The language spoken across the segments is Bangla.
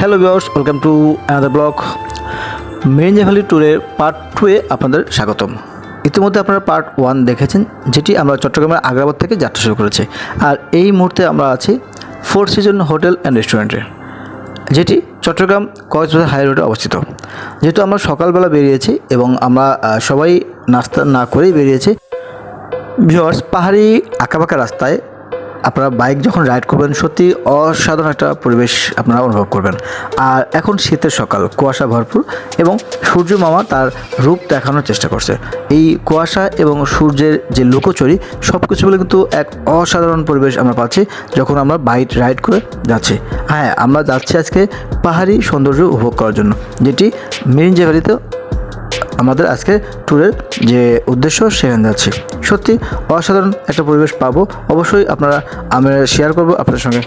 Hello viewers welcome to another vlog মেরিঞ্জা valley ট্যুরের পার্ট টুয়ে আপনাদের স্বাগতম। ইতিমধ্যে আপনারা পার্ট ওয়ান দেখেছেন, যেটি আমরা চট্টগ্রামের আগ্রাবাদ থেকে যাত্রা শুরু করেছি। আর এই মুহূর্তে আমরা আছি ফোর সিজন হোটেল অ্যান্ড রেস্টুরেন্টে যেটি চট্টগ্রাম কক্সবাজার হাই রোডে অবস্থিত। যেহেতু আমরা সকালবেলা বেরিয়েছি এবং আমরা সবাই নাস্তা না করেই বেরিয়েছি ভিওর্স পাহাড়ি আঁকাবাঁকা রাস্তায় আপনারা বাইক যখন রাইড করবেন, সত্যি অসাধারণ একটা পরিবেশ আপনারা অনুভব করবেন। আর এখন শীতের সকাল, কুয়াশা ভরপুর এবং সূর্য মামা তার রূপ দেখানোর চেষ্টা করছে। এই কুয়াশা এবং সূর্যের যে লুকোচুরি সব কিছু মিলে কিন্তু এক অসাধারণ পরিবেশ আমরা পাচ্ছি যখন আমরা বাইক রাইড করে যাচ্ছি। হ্যাঁ আমরা যাচ্ছি আজকে পাহাড়ি সৌন্দর্য উপভোগ করার জন্য, যেটি মেরিঞ্জে ভ্যালিতে আমাদের আজকে ট্যুরের যে উদ্দেশ্য সেখানে যাচ্ছি। সত্যি অসাধারণ একটা পরিবেশ পাবো। অবশ্যই আপনারা আমি শেয়ার করব আপনাদের সঙ্গে।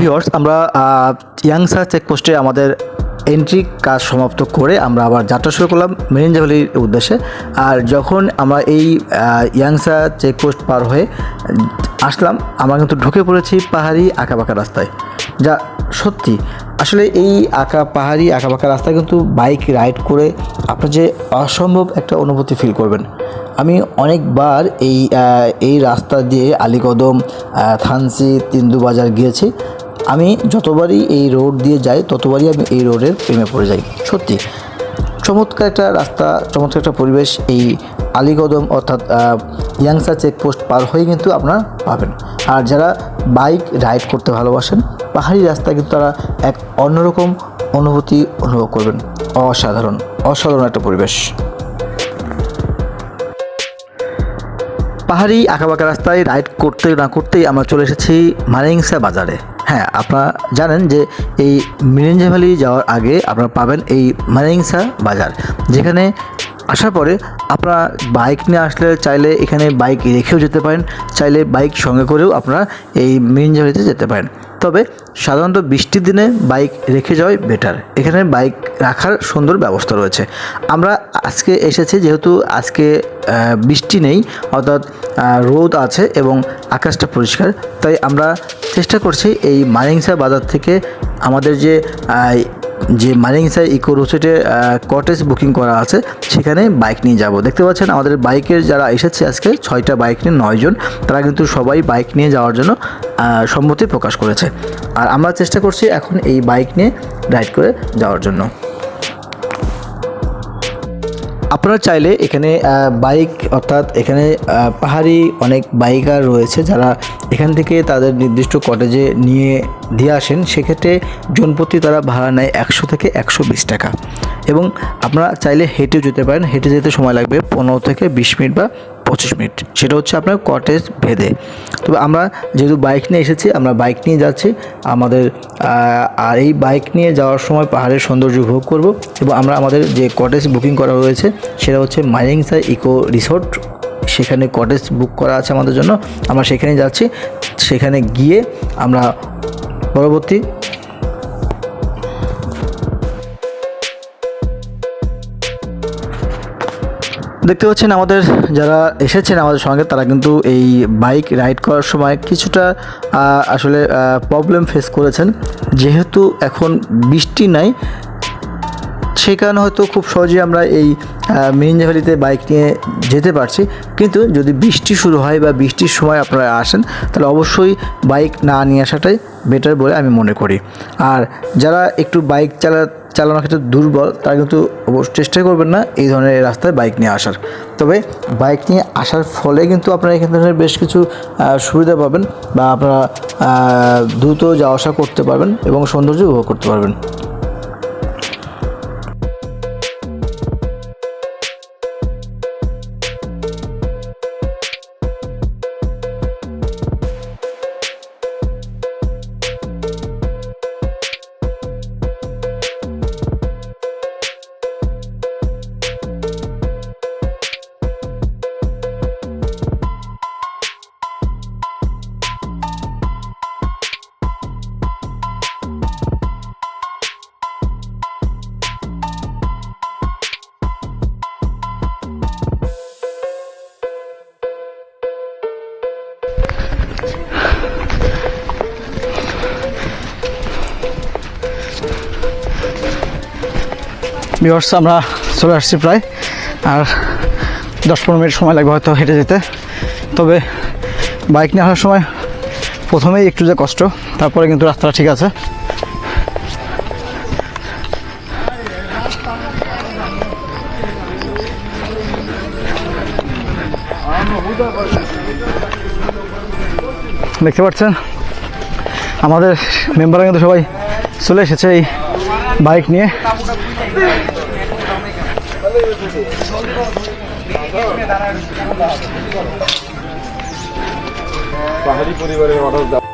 ভিওর্স আমরা ইয়াংসা চেকপোস্টে আমাদের এন্ট্রি কাজ সমাপ্ত করে আমরা আবার যাত্রা শুরু করলাম মেরিঞ্জা ভ্যালির উদ্দেশ্যে। আর যখন আমরা এই ইয়াংসা চেকপোস্ট পার হয়ে আসলাম, আমরা কিন্তু ঢুকে পড়েছি পাহাড়ি আঁকাবাঁকা রাস্তায়। যা সত্যি, আসলে এই আঁকা পাহাড়ি আঁকাবাঁকা রাস্তায় কিন্তু বাইক রাইড করে আপনার যে অসম্ভব একটা অনুভূতি ফিল করবেন। আমি অনেকবার এই এই রাস্তা দিয়ে আলীকদম থানসি তিন্দুবাজার গিয়েছি। আমি যতবারই এই রোড দিয়ে যাই, ততবারই আমি এই রোডের প্রেমে পড়ে যাই। সত্যি। চমৎকার একটা রাস্তা, চমৎকার একটা পরিবেশ এই আলীকদম অর্থাৎ ইয়াংসা চেকপোস্ট পার হয়ে কিন্তু আপনারা পাবেন। আর যারা বাইক রাইড করতে ভালোবাসেন, পাহাড়ি রাস্তা কিন্তু তারা এক অন্যরকম অনুভূতি অনুভব করবেন। অসাধারণ অসাধারণ একটা পরিবেশ। পাহাড়ি আঁকাবাঁকা রাস্তায় রাইড করতে না করতেই আমরা চলে এসেছি মারিংসা বাজারে। হ্যাঁ আপনারা জানেন যে এই মিরেঞ্জা ভ্যালি যাওয়ার আগে আপনারা পাবেন এই মারিংসা বাজার, যেখানে আসার পরে আপনারা বাইক নিয়ে আসলে চাইলে এখানে বাইক রেখেও যেতে পারেন, চাইলে বাইক সঙ্গে করেও আপনারা এই মিরেঞ্জা ভ্যালিতে যেতে পারেন। তবে সাধারণত বৃষ্টির দিনে বাইক রেখে যাওয়াই বেটার এখানে বাইক রাখার সুন্দর ব্যবস্থা রয়েছে। আমরা আজকে এসেছি যেহেতু আজকে বৃষ্টি নেই, অর্থাৎ রোদ আছে এবং আকাশটা পরিষ্কার। তাই আমরা চেষ্টা করছি এই মানিংসা বাজার থেকে আমাদের যে যে মানিংসাই ইকো রোসেটে কটেজ বুকিং করা আছে, সেখানে বাইক নিয়ে যাব। দেখতে পাচ্ছেন, আমাদের বাইকের যারা এসেছে আজকে, ছয়টা বাইক নিয়ে নয়জন তারা কিন্তু সবাই বাইক নিয়ে যাওয়ার জন্য সম্মতি প্রকাশ করেছে। আর আমরা চেষ্টা করছি এখন এই বাইক নিয়ে রাইড করে যাওয়ার জন্য। আপনারা চাইলে এখানে বাইক অর্থাৎ এখানে পাহাড়ি অনেক বাইকার রয়েছে যারা এখান থেকে তাদের নির্দিষ্ট কটেজে নিয়ে, দিয়ে আসেন। সেক্ষেত্রে জনপ্রতি তারা ভাড়া নেয় একশো থেকে একশো বিশ টাকা। এবং আপনারা চাইলে হেঁটেও যেতে পারেন। হেঁটে যেতে সময় লাগবে পনেরো থেকে বিশ মিনিট বা পঁচিশ মিনিট। সেটা হচ্ছে আপনার কটেজ ভেদে। তবে আমরা যেহেতু বাইক নিয়ে এসেছি, আমরা বাইক নিয়ে যাচ্ছি। আমাদের আর এই বাইক নিয়ে যাওয়ার সময় পাহাড়ের সৌন্দর্য উপভোগ করব এবং আমরা আমাদের যে কটেজ বুকিং করা রয়েছে, সেটা হচ্ছে মাইরিংসা ইকো রিসোর্ট সেখানে কটেজ বুক করা আছে আমাদের জন্য। আমরা সেখানে যাচ্ছি। সেখানে গিয়ে আমরা পরবর্তী দেখতে পাচ্ছেন আমাদের যারা এসেছেন আমাদের সঙ্গে, তারা কিন্তু এই বাইক রাইড করার সময় কিছুটা আসলে প্রবলেম ফেস করেছেন। যেহেতু এখন বৃষ্টি নাই সেই কারণে হয়তো খুব সহজেই আমরা এই মেরিঞ্জা ভ্যালিতে বাইক নিয়ে যেতে পারছি। কিন্তু যদি বৃষ্টি শুরু হয় বা বৃষ্টির সময় আপনারা আসেন, তাহলে অবশ্যই বাইক না নিয়ে আসাটাই বেটার বলে আমি মনে করি। আর যারা একটু বাইক চালা, চালানোর ক্ষেত্রে দুর্বল, তারা কিন্তু অবশ্য চেষ্টা করবেন না এই ধরনের রাস্তায় বাইক নিয়ে আসার। তবে বাইক নিয়ে আসার ফলে কিন্তু আপনারা এখান থেকে বেশ কিছু সুবিধা পাবেন বা আপনারা দ্রুত যাওয়া আসা করতে পারবেন এবং সৌন্দর্য উপভোগ করতে পারবেন। ভিউয়ার্স আমরা চলে আসছি প্রায়। আর দশ পনেরো মিনিট সময় লাগবে হয়তো হেঁটে যেতে। তবে বাইক নিয়ে আসার সময় প্রথমেই একটু যে কষ্ট, তারপরে কিন্তু রাস্তাটা ঠিক আছে। দেখতে পাচ্ছেন? আমাদের মেম্বাররা কিন্তু সবাই চলে এসেছে এই বাইক নিয়ে। পাহাড়ি পরিবারের মানুষ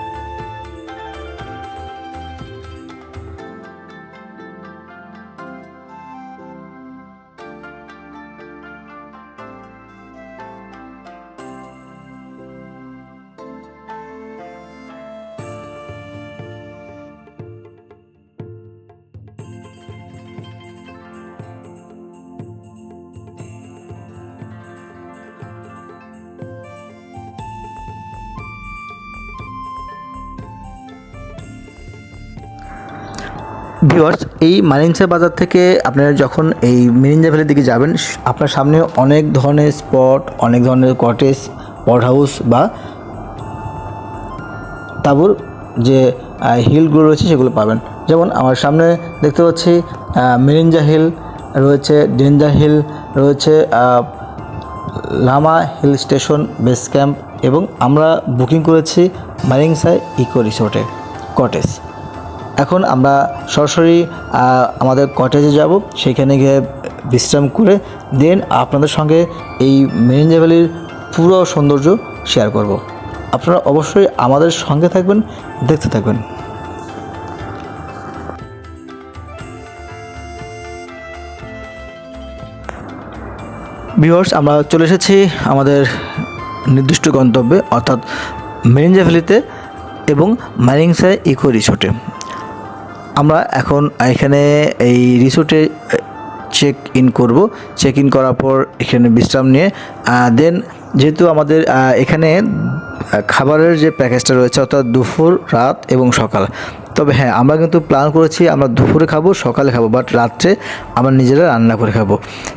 ভিউয়ার্স, এই মানিনসা বাজার থেকে আপনারা যখন এই মিরিঞ্জা ভ্যালির দিকে যাবেন আপনার সামনে অনেক ধরনের স্পট, অনেক ধরনের কটেজ পট হাউস বা তাবুর যে হিলগুলো রয়েছে সেগুলো পাবেন। যেমন আমার সামনে দেখতে পাচ্ছি মিরিঞ্জা হিল রয়েছে ডেঞ্জা হিল রয়েছে Lama hill station base camp এবং আমরা বুকিং করেছি মারিংসাই ইকো রিসোর্টে কটেজ এখন আমরা সরাসরি আমাদের কটেজে যাব। সেখানে গিয়ে বিশ্রাম করে দেন আপনাদের সঙ্গে এই মেরিঞ্জা ভ্যালির পুরো সৌন্দর্য শেয়ার করব। আপনারা অবশ্যই আমাদের সঙ্গে থাকবেন, দেখতে থাকবেন। ভিউয়ার্স আমরা চলে এসেছি আমাদের নির্দিষ্ট গন্তব্যে, অর্থাৎ মেরিঞ্জা ভ্যালিতে এবং মারিংসায় ইকো রিসোর্টে আমরা এখন এখানে এই রিসোর্টে চেক ইন করব। চেক ইন করার পর এখানে বিশ্রাম নিয়ে দেন যেহেতু আমাদের এখানে খাবারের যে প্যাকেজটা রয়েছে, অর্থাৎ দুপুর, রাত এবং সকাল। তবে হ্যাঁ আমরা কিন্তু প্ল্যান করেছি আমরা দুপুরে খাব, সকালে খাব বাট রাত্রে আমরা নিজেরা রান্না করে খাব।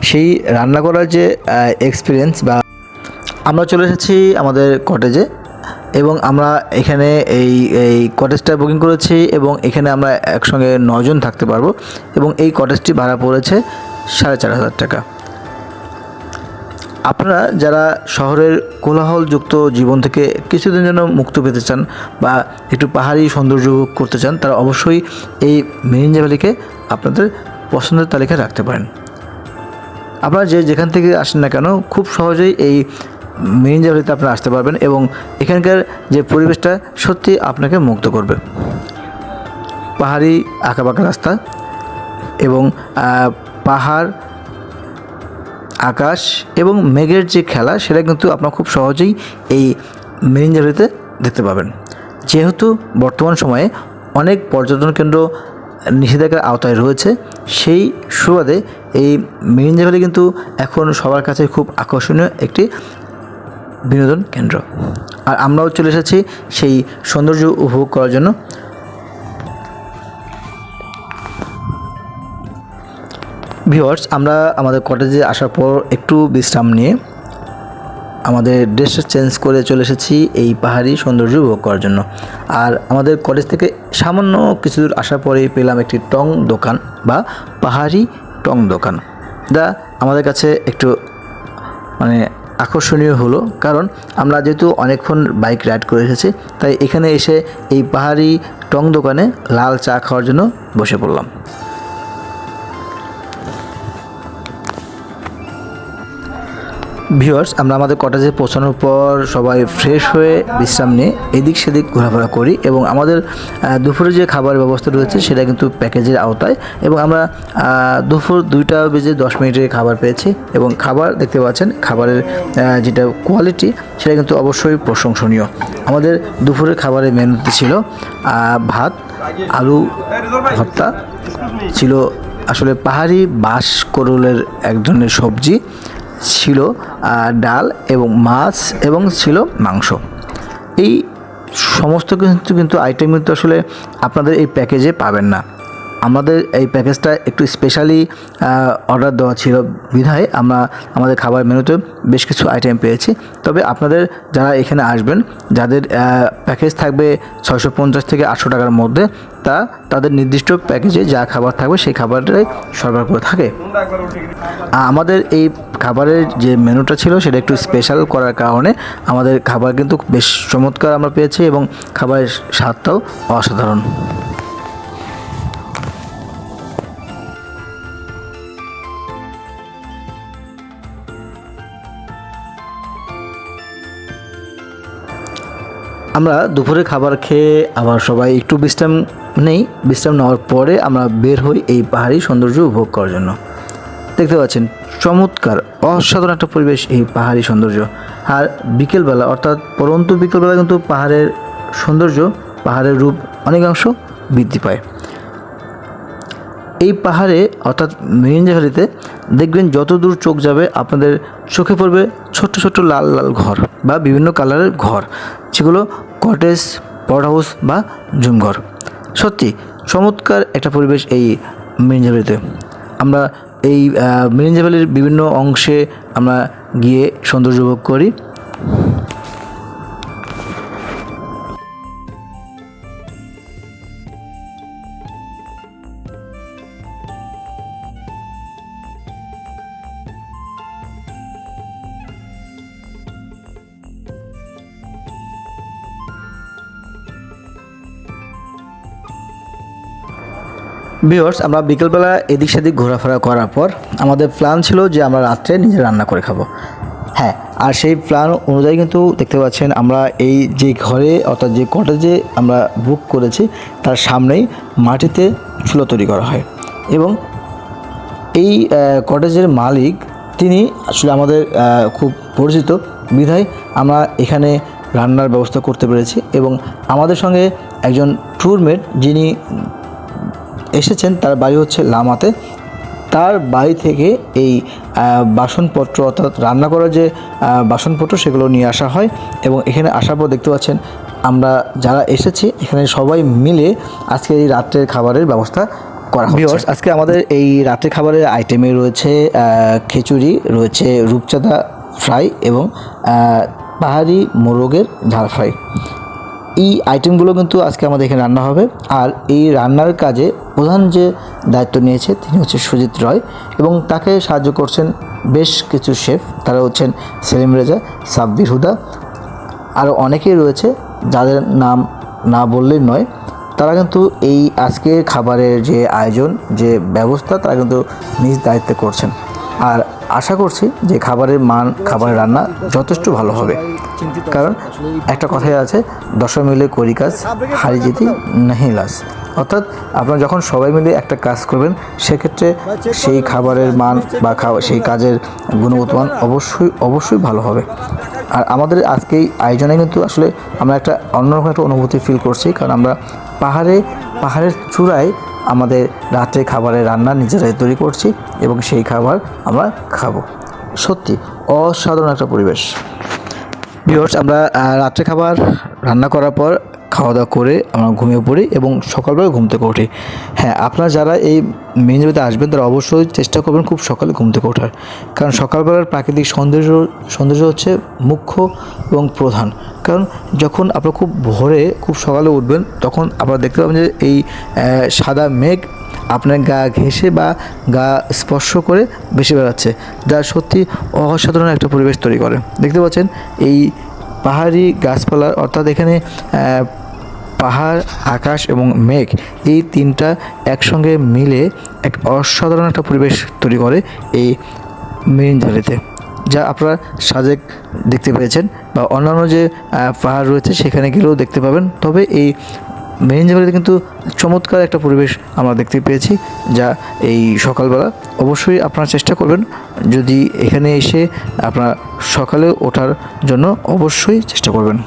সেই রান্না করার যে এক্সপিরিয়েন্স বা আমরা চলে এসেছি আমাদের কটেজে এবং আমরা এখানে এই এই কটেজটা বুকিং করেছি এবং এখানে আমরা একসঙ্গে নজন থাকতে পারব এবং এই কটেজটি ভাড়া পড়েছে সাড়ে চার হাজার টাকা। আপনারা যারা শহরের কোলাহলযুক্ত জীবন থেকে কিছুদিন জন্য মুক্ত পেতে চান বা একটু পাহাড়ি সৌন্দর্য উপভোগ করতে চান, তারা অবশ্যই এই মেরিঞ্জা ভ্যালিকে আপনাদের পছন্দের তালিকায় রাখতে পারেন। আপনারা যে যেখান থেকে আসেন না কেন, খুব সহজেই এই মিরিঞ্জা ভ্যালিতে আপনারা আসতে পারবেন এবং এখানকার যে পরিবেশটা সত্যি আপনাকে মুগ্ধ করবে। পাহাড়ি আঁকাবাঁকা রাস্তা এবং পাহাড়, আকাশ এবং মেঘের যে খেলা সেটা কিন্তু আপনারা খুব সহজেই এই মেরিঞ্জা ভ্যালিতে দেখতে পাবেন। যেহেতু বর্তমান সময়ে অনেক পর্যটন কেন্দ্র নিষেধাজ্ঞার আওতায় রয়েছে, সেই সুবাদে এই মেরিঞ্জা ভ্যালি কিন্তু এখন সবার কাছে খুব আকর্ষণীয় একটি বিনোদন কেন্দ্র। আর আমরাও চলে এসেছি সেই সৌন্দর্য উপভোগ করার জন্য। ভিওয়ার্স আমরা আমাদের কটেজে আসার পর একটু বিশ্রাম নিয়ে আমাদের ড্রেস চেঞ্জ করে চলে এসেছি এই পাহাড়ি সৌন্দর্য উপভোগ করার জন্য। আর আমাদের কলেজ থেকে সামান্য কিছু দূর আসার পরেই পেলাম একটি টং দোকান বা পাহাড়ি টং দোকান। যা আমাদের কাছে একটু মানে আকর্ষণীয় হলো, কারণ আমরা যেহেতু অনেকক্ষণ বাইক রাইড করে এসেছি, তাই এখানে এসে এই পাহাড়ি টং দোকানে লাল চা খাওয়ার জন্য বসে পড়লাম। ভিউয়ার্স, আমরা আমাদের কটেজে পৌঁছানোর পর সবাই ফ্রেশ হয়ে বিশ্রাম নিয়ে এদিক সেদিক ঘোরাফেরা করি এবং আমাদের দুপুরে যে খাবারের ব্যবস্থা রয়েছে সেটা কিন্তু প্যাকেজের আওতায় এবং আমরা দুপুর দুইটা বেজে দশ মিনিটে খাবার পেয়েছি এবং খাবার দেখতে পাচ্ছেন, খাবারের যেটা কোয়ালিটি সেটা কিন্তু অবশ্যই প্রশংসনীয়। আমাদের দুপুরের খাবারের মেনুতে ছিল ভাত, আলু ভর্তা, ছিল আসলে পাহাড়ি বাঁশ করলের এক ধরনের সবজি ছিল ডাল এবং মাছ এবং ছিল মাংস। এই সমস্ত কিন্তু কিন্তু আইটেম কিন্তু আসলে আপনাদের এই প্যাকেজে পাবেন না। আমাদের এই প্যাকেজটা একটু স্পেশালি অর্ডার দেওয়া ছিল বিধায় আমরা আমাদের খাবার মেনুতে বেশ কিছু আইটেম পেয়েছি। তবে আপনাদের যারা এখানে আসবেন, যাদের প্যাকেজ থাকবে ছয়শো পঞ্চাশ থেকে আটশো টাকার মধ্যে, তা তাদের নির্দিষ্ট প্যাকেজে যা খাবার থাকবে সেই খাবারটাই সরবরাহ করে থাকে। আমাদের এই খাবারের যে মেনুটা ছিল সেটা একটু স্পেশাল করার কারণে আমাদের খাবার কিন্তু বেশ চমৎকার আমরা পেয়েছি এবং খাবারের স্বাদটাও অসাধারণ। আমরা দুপুরে খাবার খেয়ে আবার সবাই একটু বিশ্রাম নেই। বিশ্রাম নেওয়ার পরে আমরা বের হই এই পাহাড়ি সৌন্দর্য উপভোগ করার জন্য। দেখতে পাচ্ছেন, চমৎকার, অসাধারণ একটা পরিবেশ এই পাহাড়ি সৌন্দর্য। আর বিকেলবেলা, অর্থাৎ পরন্তু বিকেলবেলা কিন্তু পাহাড়ের সৌন্দর্য, পাহাড়ের রূপ অনেকাংশ বৃদ্ধি পায়। এই পাহাড়ে, অর্থাৎ মেরিঞ্জা দেখবেন যত দূর চোখ যাবে, আপনাদের চোখে পড়বে ছোট্ট ছোট্ট লাল লাল ঘর বা বিভিন্ন কালারের ঘর, যেগুলো কটেজ পড হাউস বা জুমঘর। সত্যি, চমৎকার একটা পরিবেশ এই মিরিঞ্জাভ্যালিতে আমরা এই মিরিঞ্জাভ্যালির বিভিন্ন অংশে আমরা গিয়ে সৌন্দর্য উপভোগ করি। ভিওর্স আমরা বিকেলবেলা এদিক সেদিক ঘোরাফেরা করার পর আমাদের প্ল্যান ছিল যে আমরা রাত্রে নিজে রান্না করে খাব। হ্যাঁ আর সেই প্ল্যান অনুযায়ী কিন্তু দেখতে পাচ্ছেন আমরা এই যে ঘরে, অর্থাৎ যে কটেজে আমরা বুক করেছি, তার সামনেই মাটিতে চুলো তৈরি করা হয়। এবং এই কটেজের মালিক, তিনি আসলে আমাদের খুব পরিচিত, বিধায় আমরা এখানে রান্নার ব্যবস্থা করতে পেরেছি এবং আমাদের সঙ্গে একজন ট্যুরমেট যিনি এসেছেন, তার বাড়ি হচ্ছে লামাতে। তার বাড়ি থেকে এই বাসনপত্র অর্থাৎ রান্না করার যে বাসনপত্র সেগুলো নিয়ে আসা হয় এবং এখানে আসার পর দেখতে পাচ্ছেন, আমরা যারা এসেছি, এখানে সবাই মিলে আজকে এই রাত্রের খাবারের ব্যবস্থা করা হচ্ছে। আজকে আমাদের এই রাত্রের খাবারের আইটেমে রয়েছে খিচুড়ি, রয়েছে রূপচাঁদা ফ্রাই এবং পাহাড়ি মোরগের ঝাল ফ্রাই। এই আইটেমগুলো কিন্তু আজকে আমাদের এখানে রান্না হবে। আর এই রান্নার কাজে প্রধান যে দায়িত্ব নিয়েছে, তিনি হচ্ছে সুজিত রয় এবং তাকে সাহায্য করছেন বেশ কিছু শেফ। তারা হচ্ছেন সেলিম রেজা, সাব্বির হুদা আরও অনেকেই রয়েছে যাদের নাম না বললেই নয়। তারা কিন্তু এই আজকে খাবারের যে আয়োজন, যে ব্যবস্থা, তারা কিন্তু নিজ দায়িত্বে করছেন। আর আশা করছি যে খাবারের মান, খাবারের রান্না যথেষ্ট ভালো হবে। কারণ একটা কথাই আছে দশা মিলে করি কাজ, হারি যেতি নাহি লাস অর্থাৎ আপনারা যখন সবাই মিলে একটা কাজ করবেন, সেক্ষেত্রে সেই খাবারের মান বা সেই কাজের গুণগত মান অবশ্যই অবশ্যই ভালো হবে। আর আমাদের আজকে এই আয়োজনে কিন্তু আসলে আমরা একটা অন্যরকম একটা অনুভূতি ফিল করছি, কারণ আমরা পাহাড়ে, পাহাড়ের চূড়ায় আমাদের রাত্রে খাবারের রান্না নিজেরাই তৈরি করছি এবং সেই খাবার আমরা খাব। সত্যি অসাধারণ একটা পরিবেশ। ভিউয়ার্স, আমরা রাত্রে খাবার রান্না করার পর খাওয়া দাওয়া করে আমরা ঘুমিয়ে পড়ি এবং সকালবেলা ঘুম থেকে উঠি। হ্যাঁ আপনারা যারা এই মেনজবিতে আসবেন, তারা অবশ্যই চেষ্টা করবেন খুব সকালে ঘুম থেকে ওঠার। কারণ সকালবেলার প্রাকৃতিক সৌন্দর্য সৌন্দর্য হচ্ছে মুখ্য এবং প্রধান। কারণ যখন আপনারা খুব ভোরে, খুব সকালে উঠবেন, তখন আপনারা দেখতে পাবেন যে এই সাদা মেঘ আপনার গা ঘেঁষে বা গা স্পর্শ করে বেশি বেড়াচ্ছে, যা সত্যি অসাধারণ একটা পরিবেশ তৈরি করে। দেখতে পাচ্ছেন, এই পাহাড়ি গাছপালা, অর্থাৎ এখানে পাহাড়, আকাশ এবং মেঘ, এই তিনটা একসঙ্গে মিলে এক অসাধারণ একটা পরিবেশ তৈরি করে এই মেরিন ভ্যালিতে। যা আপনারা সাজেক দেখতে পেয়েছেন বা অন্যান্য যে পাহাড় রয়েছে সেখানে গেলেও দেখতে পাবেন। তবে এই মেরিন জঙ্গলে কিন্তু চমৎকার একটা পরিবেশ আমরা দেখতে পেয়েছি, যা এই সকালবেলা। অবশ্যই আপনারা চেষ্টা করবেন, যদি এখানে এসে আপনারা সকালে ওঠার জন্য অবশ্যই চেষ্টা করবেন।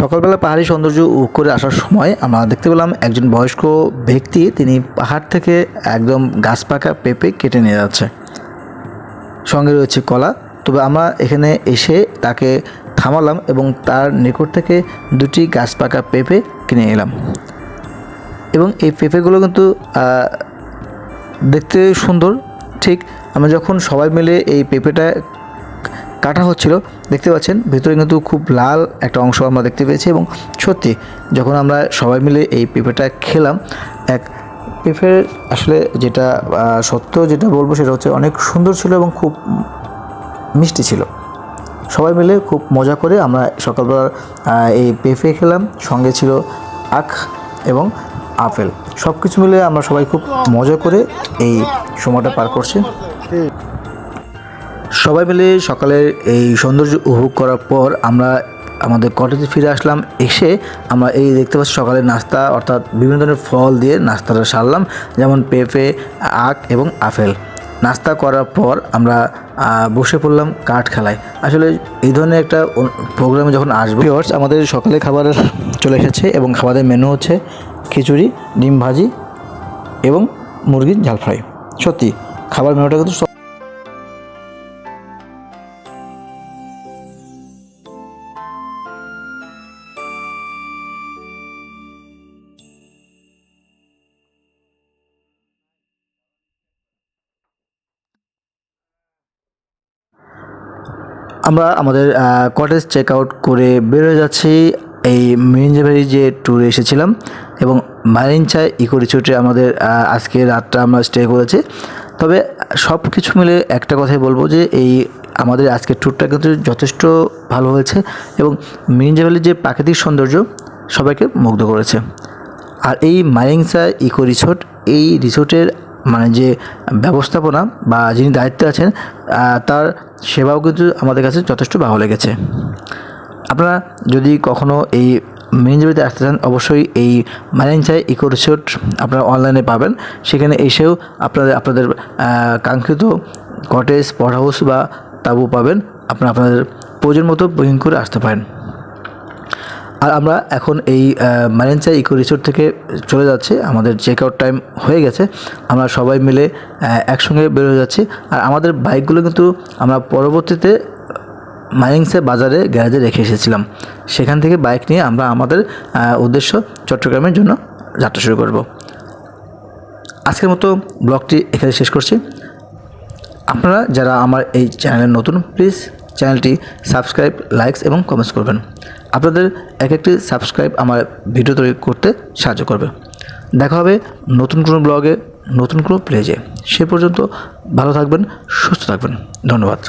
সকালবেলা পাহাড়ি সৌন্দর্য করে আসার সময় আমরা দেখতে পেলাম একজন বয়স্ক ব্যক্তি, তিনি পাহাড় থেকে একদম গাছ পাকা পেঁপে কেটে নিয়ে যাচ্ছে। সঙ্গে রয়েছে কলা। তবে আমরা এখানে এসে তাকে থামালাম এবং তার নিকট থেকে দুটি গাছ পাকা পেঁপে কিনে এলাম। এবং এই পেঁপেগুলো কিন্তু দেখতে সুন্দর। ঠিক আমরা যখন সবাই মিলে এই পেঁপেটা কাটা হচ্ছিল, দেখতে পাচ্ছেন, ভিতরে কিন্তু খুব লাল একটা অংশ আমরা দেখতে পেয়েছি এবং সত্যি, যখন আমরা সবাই মিলে এই পেঁপেটা খেলাম, এক পেঁপের আসলে যেটা সত্য যেটা বলব সেটা হচ্ছে অনেক সুন্দর ছিল এবং খুব মিষ্টি ছিল। সবাই মিলে খুব মজা করে আমরা সকালবেলা এই পেঁপে খেলাম, সঙ্গে ছিল আখ এবং আপেল। সব কিছু মিলে আমরা সবাই খুব মজা করে এই সময়টা পার করছি। সবাই মিলে সকালের এই সৌন্দর্য উপভোগ করার পর আমরা আমাদের কটেজে ফিরে আসলাম। এসে আমরা এই দেখতে পাচ্ছি সকালের নাস্তা অর্থাৎ বিভিন্ন ধরনের ফল দিয়ে নাস্তাটা সারলাম যেমন পেঁপে আখ এবং আপেল। নাস্তা করার পর আমরা বসে পড়লাম কাঠ খেলায়। আসলে এই ধরনের একটা প্রোগ্রামে যখন আসবে ভিউয়ার্স, আমাদের সকালে খাবার চলে এসেছে এবং খাবারের মেনু হচ্ছে খিচুড়ি ডিম ভাজি এবং মুরগির ঝাল ফ্রাই সত্যি খাবার মেনুটা কিন্তু আমরা আমাদের কটেজ চেক আউট করে বের হয়ে যাচ্ছি। এই মিরিঞ্জাবাড়ি যে ট্যুরে এসেছিলাম এবং মারিনচা ইকো রিসোর্টে আমাদের আজকে রাতটা আমরা স্টে করেছি। তবে সব কিছু মিলে একটা কথাই বলব যে এই আমাদের আজকের ট্যুরটা কিন্তু যথেষ্ট ভালো হয়েছে এবং মিরিঞ্জা ভ্যালির যে প্রাকৃতিক সৌন্দর্য সবাইকে মুগ্ধ করেছে। আর এই মারিংসা ইকো রিসোর্ট, এই রিসোর্টের মানে যে ব্যবস্থাপনা বা যিনি দায়িত্বে আছেন তার সেবাও কিন্তু আমাদের কাছে যথেষ্ট ভালো লেগেছে। আপনারা যদি কখনও এই মিনিঞ্জাবিতে আসতে চান, অবশ্যই এই মারিনচাই ইকো রিসোর্ট আপনারা অনলাইনে পাবেন। সেখানে এসেও আপনাদের আপনাদের কাঙ্ক্ষিত কটেজ পট হাউস বা তাবু পাবেন। আপনারা আপনাদের প্রয়োজন মতো বুকিং করে আসতে পারেন। আর আমরা এখন এই মারিনচা ইকো রিসোর্ট থেকে চলে যাচ্ছি। আমাদের চেক আউট টাইম হয়ে গেছে। আমরা সবাই মিলে একসঙ্গে বেরোয় যাচ্ছি। আর আমাদের বাইকগুলো কিন্তু আমরা পরবর্তীতে মাইনিংসে বাজারে গ্যারেজে রেখে এসেছিলাম। সেখান থেকে বাইক নিয়ে আমরা আমাদের উদ্দেশ্য চট্টগ্রামের জন্য যাত্রা শুরু করব। আজকের মতো ব্লগটি এখানে শেষ করছি। আপনারা যারা আমার এই চ্যানেলে নতুন প্লিজ চ্যানেলটি সাবস্ক্রাইব লাইকস এবং কমেন্টস করবেন। আপনাদের এক একটি সাবস্ক্রাইব আমার ভিডিও তৈরি করতে সাহায্য করবে। দেখা হবে নতুন কোনো ব্লগে নতুন কোনো প্লেজে সে পর্যন্ত ভালো থাকবেন, সুস্থ থাকবেন। ধন্যবাদ।